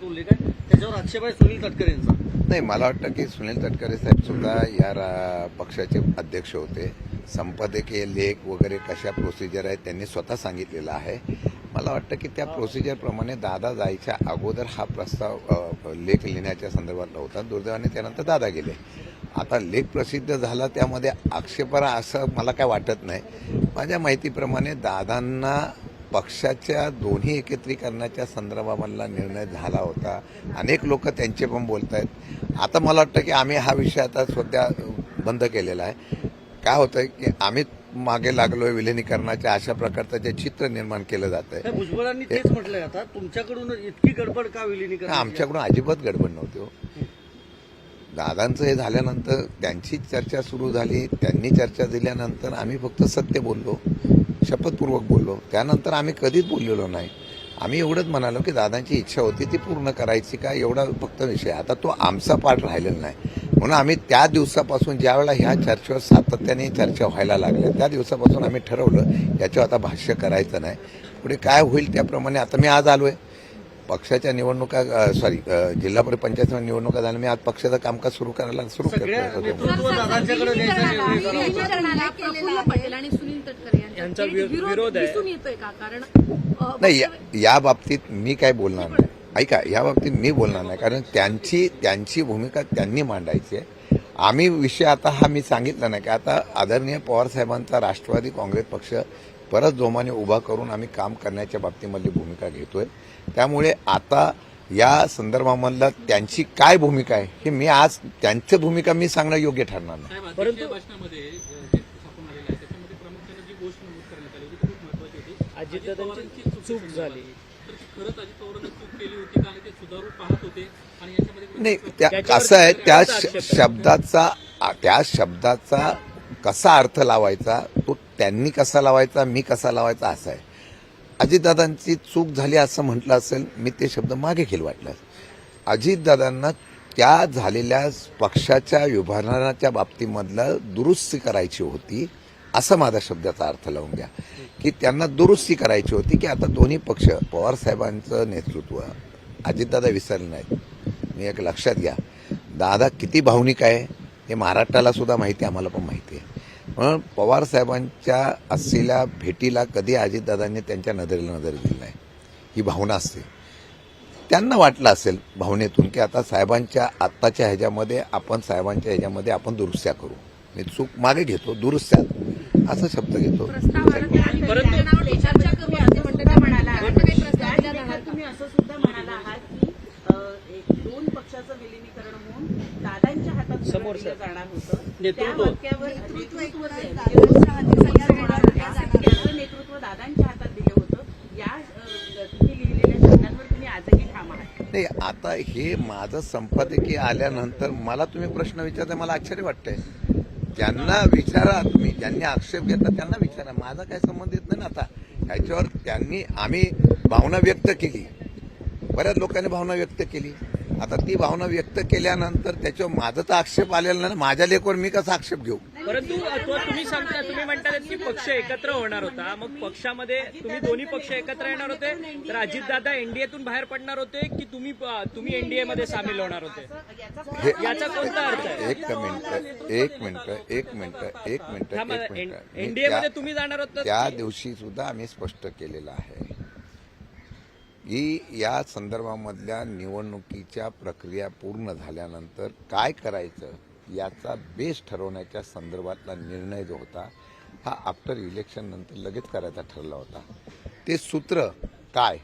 पत्रात उल्लेख आहे त्याच्यावर आक्षेप आहे सुनील तटकरे यांचा नाही मला वाटतं की सुनील तटकरे साहेब सुद्धा या रा- पक्षाचे अध्यक्ष होते. संपादकीय लेख वगैरे कशा प्रोसिजर आहेत त्यांनी स्वतः सांगितलेलं आहे. मला वाटतं की त्या प्रोसिजरप्रमाणे दादा जायच्या अगोदर हा प्रस्ताव लेख लिहिण्याच्या संदर्भातला होता. दुर्दैवाने त्यानंतर दादा गेले. आता लेख प्रसिद्ध झाला त्यामध्ये आक्षेपार्ह असं मला काय वाटत नाही. माझ्या माहितीप्रमाणे दादांना पक्षाच्या दोन्ही एकत्रीकरणाच्या संदर्भामधला निर्णय झाला होता. अनेक लोक त्यांचे पण बोलत आहेत. आता मला वाटतं की आम्ही हा विषय आता सध्या बंद केलेला आहे. काय होतं की आम्ही मागे लागलोय विलिनीकरणाच्या अशा प्रकारचं जे चित्र निर्माण केलं जात आहे भुजबळांनी तेच म्हटलंय आता तुमच्याकडून इतकी गडबड का विलिनीकरण आमच्याकडून अजिबात गडबड नव्हती हो. दादांचं हे झाल्यानंतर त्यांची चर्चा सुरू झाली त्यांनी चर्चा दिल्यानंतर आम्ही फक्त सत्य बोललो. शपथपूर्वक बोललो. त्यानंतर आम्ही कधीच बोललेलो नाही. आम्ही एवढंच म्हणालो की दादांची इच्छा होती ती पूर्ण करायची का एवढा फक्त विषय. आता तो आमचा पाठ राहिलेला नाही. म्हणून आम्ही त्या दिवसापासून ज्यावेळेला ह्या चर्चेवर सातत्याने चर्चा व्हायला लागल्या त्या दिवसापासून आम्ही ठरवलं याच्यावर आता भाष्य करायचं नाही. पुढे काय होईल त्याप्रमाणे आता मी आज आलो आहे पक्षाच्या निवडणुका सॉरी जिल्हा परिषद पंचायत निवडणुका झाल्या. मी आज पक्षाचं कामकाज सुरू करायला सुरू सगळ्या करतो अ, नाही या- या बाबतीत मी काय बोलणार नाही. ऐका या बाबतीत मी बोलणार नाही. कारण त्यांची त्यांची भूमिका त्यांनी मांडायची आहे. आम्ही विषय आता हा मी सांगितला नाही की? आता आदरणीय पवार साहेबांचा राष्ट्रवादी काँग्रेस पक्ष परत जोमाने उभा करून आम्ही काम करण्याच्या बाबतीमधली भूमिका घेतोय. त्यामुळे आता या संदर्भामधला त्यांची काय भूमिका आहे हे मी आज त्यांची भूमिका मी सांगणं योग्य ठरणार नाही. परंतु परंतु भाषणामध्ये अ, जे छापून आलेलं आहे. त्याच्यामध्ये प्रामुख्याने जी गोष्ट नमूद करण्यात आली होती ती खूप महत्वाची होती. अजितदादांची चूक झाली. तर खरंच अजित पवारांनी चूक केली होती का? आणि ते सुधारू पाहत होते. आणि याच्यामध्ये नाही त्या आहे त्या शब्दाचा त्या शब्दाचा कसा अर्थ लावायचा तो त्यांनी कसा लावायचा मी कसा लावायचा असा आहे. अजितदादांची चूक झाली असं म्हटलं असेल मी ते शब्द मागे घेईल वाटलं. अजितदादांना त्या झालेल्या पक्षाच्या विभाजनाच्या बाबतीमधलं दुरुस्ती करायची होती असं माझा शब्दाचा अर्थ लावून घ्या की त्यांना दुरुस्ती करायची होती की आता दोन्ही पक्ष पवारसाहेबांचं नेतृत्व अजितदादा विसरले नाहीत. मी एक लक्षात घ्या. दादा किती भावनिक आहे हे महाराष्ट्राला सुद्धा माहिती आम्हाला पण माहिती आहे. म्हणून पवार साहेबांच्या असलेल्या भेटीला कधी अजितदादांनी त्यांच्या नजरेला नजर दिली नाही? ही भावना असते. त्यांना वाटलं असेल भावनेतून की आता साहेबांच्या आत्ताच्या ह्याच्यामध्ये आपण साहेबांच्या ह्याच्यामध्ये आपण दुरुस्त्या करू. मी चूक मागे घेतो दुरुस्त्या. असा शब्द घेतो. दोन पक्षाचं विलिनीकरण होऊन दादांच्या समोर सर. जाणार होतं. नेतृत्व. त्या वाक्यावर नेतृत्व जे आहे, जाणार. त्याचं नेतृत्व दादांच्या हातात दिलं होतं. या अ, तुम्ही लिहिलेल्या शब्दांवर तुम्ही आजही ठाम आहात. नाही आता हे माझं संपादकीय आल्यानंतर मला तुम्ही प्रश्न विचारता मला आश्चर्य वाटतंय. ज्यांना विचारा तुम्ही ज्यांनी आक्षेप घेतला त्यांना विचारा. माझा काय संबंध येत नाही ना आता. ह्याच्यावर त्यांनी आम्ही भावना व्यक्त केली. बऱ्याच लोकांनी भावना व्यक्त केली. आता ती भावना व्यक्त केल्यानंतर त्याच्यावर माझा तर आक्षेप आलेला नाही. माझ्या लेखवर मी कसा आक्षेप घेऊ? परंतु तुम्ही सांगता तुम्ही म्हणता की पक्ष एकत्र होणार होता. मग पक्षामध्ये तुम्ही दोन्ही पक्ष एकत्र येणार होते. तर अजितदादा एनडीएतून बाहेर पडणार होते की तुम्ही तुम्ही एनडीए मध्ये सामील होणार होते? याचा कोणता अर्थ आहे? एक मिनिट एक मिनिट एक मिनिट एक मिनिट एनडीए मध्ये तुम्ही जाणार होता त्या दिवशी सुद्धा आम्ही स्पष्ट केलेलं आहे. की या संदर्भामधल्या निवडणुकीच्या प्रक्रिया पूर्ण झाल्यानंतर काय करायचं याचा बेस ठरवण्याच्या संदर्भातला निर्णय जो होता हा आफ्टर इलेक्शन नंतर लगेच करायचा ठरला होता. ते सूत्र काय?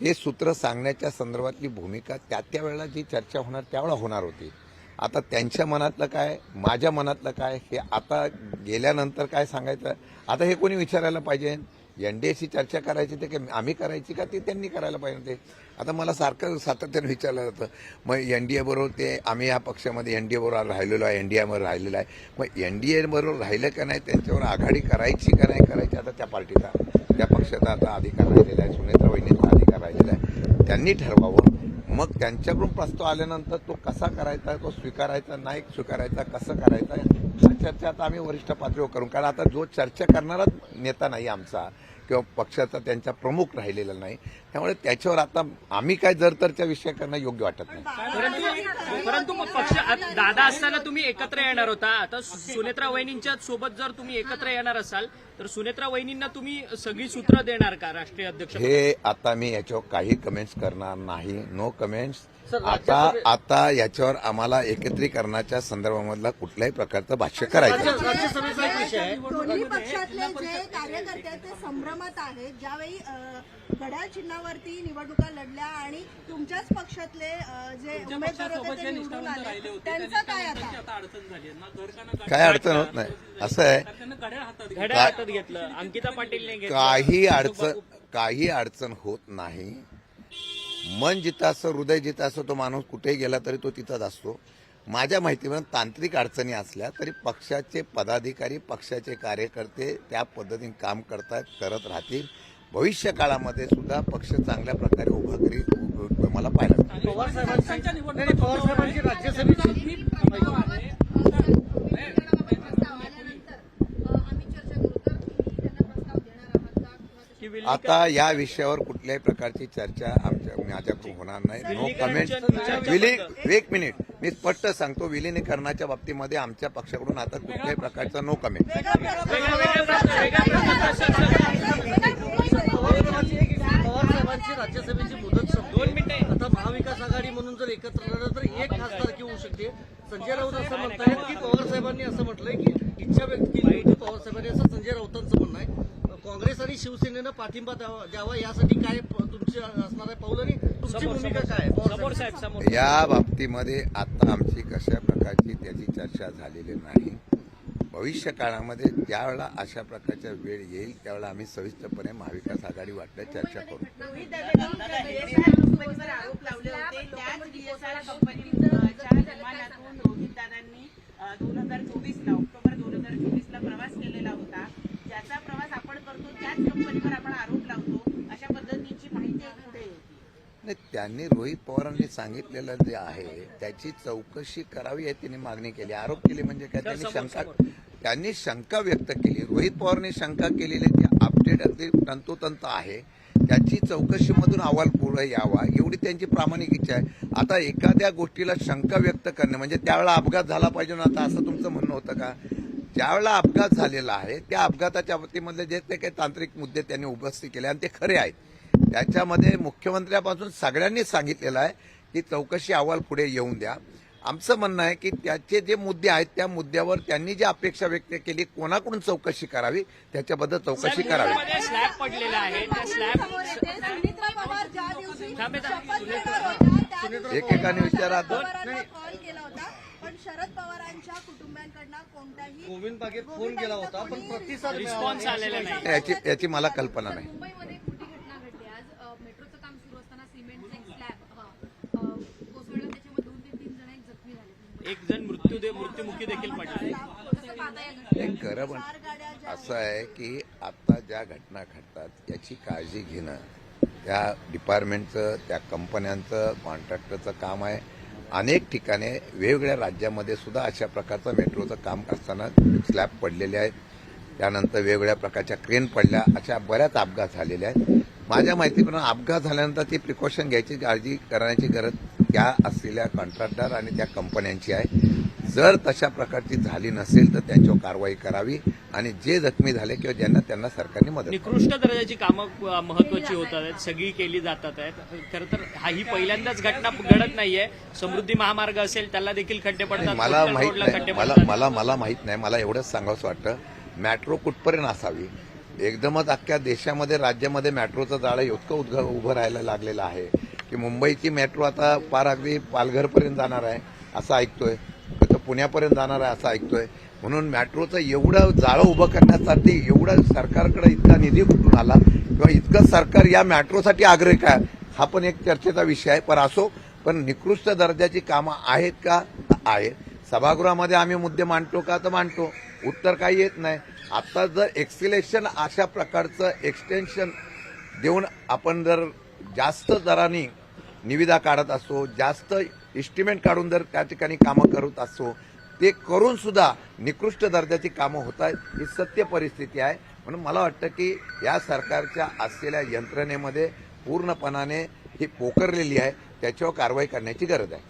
हे सूत्र सांगण्याच्या संदर्भातली भूमिका त्या त्या वेळेला जी चर्चा होणार त्यावेळेला होणार होती. आता त्यांच्या मनातलं काय माझ्या मनातलं काय हे आता गेल्यानंतर काय सांगायचं? आता हे कोणी विचारायला पाहिजे? एन डी एशी चर्चा करायची ते की आम्ही करायची का ते त्यांनी करायला पाहिजे ते आता मला सारखं सातत्यानं विचारलं जातं. मग एन डी बरोबर ते आम्ही या पक्षामध्ये एन डी ए बरोबर राहिलेलो आहे एन डी एमध्ये राहिलेलो आहे. मग एन डी बरोबर राहिलं का नाही त्यांच्यावर आघाडी करायची का नाही करायची आता त्या पार्टीचा त्या पक्षाचा आता अधिकार राहिलेला आहे सुनेत्रा वहिनीचा अधिकार राहिलेला आहे. त्यांनी ठरवावं. मग त्यांच्याकडून प्रस्ताव आल्यानंतर तो कसा करायचा तो स्वीकारायचा नाही स्वीकारायचा कसं करायचा हा चर्चा आता आम्ही वरिष्ठ पातळीवर करू. कारण आता जो चर्चा करणाराच नेता नाही आमचा किंवा पक्षाचा त्यांचा प्रमुख राहिलेला नाही. त्यामुळे त्याच्यावर आता आम्ही काय जर तरच्या विषय करणं योग्य वाटत नाही. परंतु पक्ष दादा असताना तुम्ही एकत्र येणार होता. आता सुनेत्रा वहिनींच्या सोबत जर तुम्ही एकत्र येणार असाल तर सुनेत्रा वहिनींना तुम्ही सगळी सूत्र देणार का राष्ट्रीय अध्यक्ष हे आता मी याच्यावर काही कमेंट्स करणार नाही. नो कमेंट्स आता आता याच्यावर आम्हाला एकत्रीकरणाच्या संदर्भामधला कुठल्याही प्रकारचं भाष्य करायचं दोन्ही पक्षातले जे कार्यकर्ते आहेत ते संभ्रमात आहेत. ज्यावेळी घड्याळ चिन्हावरती निवडणुका लढल्या आणि तुमच्याच पक्षातले जे उमेदवार होते ते निवडून आले. होते त्यांचं काय आता? काय अडचण होत नाही. असं आहे. काही अडचण काही अडचण होत नाही. मन जिथं असं हृदय जिथं असं तो माणूस कुठेही गेला तरी तो तिथंच असतो. माझ्या माहितीवरून तांत्रिक अडचणी असल्या तरी पक्षाचे पदाधिकारी पक्षाचे कार्यकर्ते त्या पद्धतीने काम करतात करत राहतील. भविष्य काळामध्ये सुद्धा पक्ष चांगल्या प्रकारे उभा उभं- मला पाहायला मिळेल. पवार साहेबांची नाही, नाही, पवार साहेबांची राज्यसभेची की विलगीकरण- आता या विषयावर कुठल्याही प्रकारची चर्चा आमच्या माझ्याकडून होणार नाही. नो कमेंट विलगीकरणच्या- विली एक मिनिट मी स्पष्ट सांगतो विलिनीकरणाच्या बाबतीमध्ये आमच्या पक्षाकडून आता कुठल्याही प्रकारचा नो कमेंट राज्यसभेची मुदत मिनिटे. आता महाविकास आघाडी म्हणून जर एकत्र लढलं तर एक खासदारकी होऊ शकते. संजय राऊत असं म्हणतायत की पवार साहेबांनी असं म्हटलंय की इच्छा व्यक्त केली होती पवार साहेबांनी असं संजय राऊतांचं म्हणणं आहे. काँग्रेस आणि शिवसेनेनं पाठिंबा द्यावा द्यावा यासाठी काय तुमची असणार आहे? पाऊल आणि तुमची भूमिका काय समोर साहेब. समोर. या बाबतीमध्ये आता आमची कशा प्रकारची त्याची चर्चा झालेली नाही. भविष्य काळामध्ये ज्यावेळेला अशा प्रकारच्या वेळ येईल त्यावेळेला आम्ही सविस्तरपणे महाविकास आघाडी वाटत चर्चा करू. दोन हजार चोवीसला ऑक्टोबर दोन हजार चोवीसला प्रवास केलेला होता ज्याचा प्रवास आपण करतो त्याच कंपनीवर आपण आरोप लावतो अशा पद्धतीची माहिती एक पुढे होती नाही त्यांनी रोहित पवारांनी सांगितलेलं जे आहे त्याची चौकशी करावी आहे त्यांनी मागणी केली. आरोप केले म्हणजे काय? त्यांनी शंका. त्यांनी शंका व्यक्त केली. रोहित पवारांनी शंका केलेली ती अपडेट अगदी तंतोतंत आहे. त्याची चौकशीमधून अहवाल पुढे यावा एवढी त्यांची प्रामाणिक इच्छा आहे. आता एखाद्या गोष्टीला शंका व्यक्त करणे म्हणजे त्यावेळेला अपघात झाला पाहिजे ना? आता असं तुमचं म्हणणं होतं का? ज्यावेळेला अपघात झालेला आहे त्या अपघाताच्या बाबतीमधले जे ते काही तांत्रिक मुद्दे त्यांनी उपस्थित केले आणि ते खरे आहेत. त्याच्यामध्ये मुख्यमंत्र्यापासून सगळ्यांनी सांगितलेलं आहे की चौकशी अहवाल पुढे येऊन द्या. आमचं म्हणणं आहे की त्याचे जे मुद्दे आहेत त्या मुद्द्यावर त्यांनी जी अपेक्षा व्यक्त केली कोणाकडून चौकशी करावी त्याच्याबद्दल चौकशी करावी. एकेकाने विचारा शरद पवारांच्या कुटुंबियांकडनं कोणताही गोविंद बागेत फोन केला होता पण प्रतिसाद रिस्पॉन्स आलेला नाही. याची याची मला कल्पना नाही. मुंबईमध्ये एक मोठी घटना घडली. आज मेट्रोचं काम सुरू असताना सिमेंटचा एक स्लॅब कोसळला. त्याच्यामध्ये दोन ते तीन जण एक जखमी झाले. एक जण मृत्यू दे मृत्युमुखी देखील पडला. पण असं आहे की आता ज्या घटना घडतात याची काळजी घेणं त्या डिपार्टमेंटचं त्या कंपन्यांचं कॉन्ट्रॅक्टरचं काम आहे. अनेक ठिकाणी वेगवेगळ्या राज्यामध्ये सुद्धा अशा प्रकारचं मेट्रोचं काम असताना स्लॅब पडलेले आहेत. त्यानंतर वेगवेगळ्या प्रकारच्या क्रेन पडल्या अशा बऱ्याच अपघात झालेल्या आहेत. माझ्या माहितीप्रमाणे अपघात झाल्यानंतर ती प्रिकॉशन घ्यायची काळजी करण्याची गरज त्या असलेल्या कॉन्ट्रॅक्टर आणि त्या कंपन्यांची आहे. जर तशा प्रकारची झाली नसेल तर त्यांच्यावर कारवाई करावी आणि जे जखमी झाले किंवा ज्यांना त्यांना सरकारने मदत. निकृष्ट दर्जाची कामं महत्वाची होतात सगळी केली जातात आहेत. खरं तर हा ही पहिल्यांदाच घटना घडत नाहीये. समृद्धी महामार्ग असेल त्याला देखील खड्डे पडतात. मला माहीत नाही मला मला मला माहीत नाही मला एवढंच सांगावंसं वाटतं. मॅट्रो कुठपर्यंत असावी? एकदमच अख्ख्या देशामध्ये राज्यामध्ये मॅट्रोचं जाळं इतकं उद्ग उभं राहायला लागलेलं आहे की मुंबईची मेट्रो आता पार अगदी पालघरपर्यंत जाणार आहे असं ऐकतोय. पुण्यापर्यंत जाणार आहे असं ऐकतोय. म्हणून मॅट्रोचं एवढं जाळं उभं करण्यासाठी एवढं सरकारकडे इतका निधी कुठून आला. किंवा इतकं सरकार या मॅट्रोसाठी आग्रह काय हा पण एक चर्चेचा विषय आहे. पण असो पण निकृष्ट दर्जाची कामं आहेत का? आहेत. सभागृहामध्ये आम्ही मुद्दे मांडतो का? तर मांडतो. उत्तर काही येत नाही. आता जर एक्सिलेशन अशा प्रकारचं एक्सटेन्शन देऊन आपण जर जास्त दराने निविदा काढत असो जास्त इस्टिमेट काढून जर त्या ठिकाणी कामं करत असो ते करून सुद्धा निकृष्ट दर्जाची कामं होत आहेत ही सत्य परिस्थिती आहे. म्हणून मला वाटतं की या सरकारच्या असलेल्या यंत्रणेमध्ये पूर्णपणाने ही पोकरलेली आहे त्याच्यावर कारवाई करण्याची गरज आहे.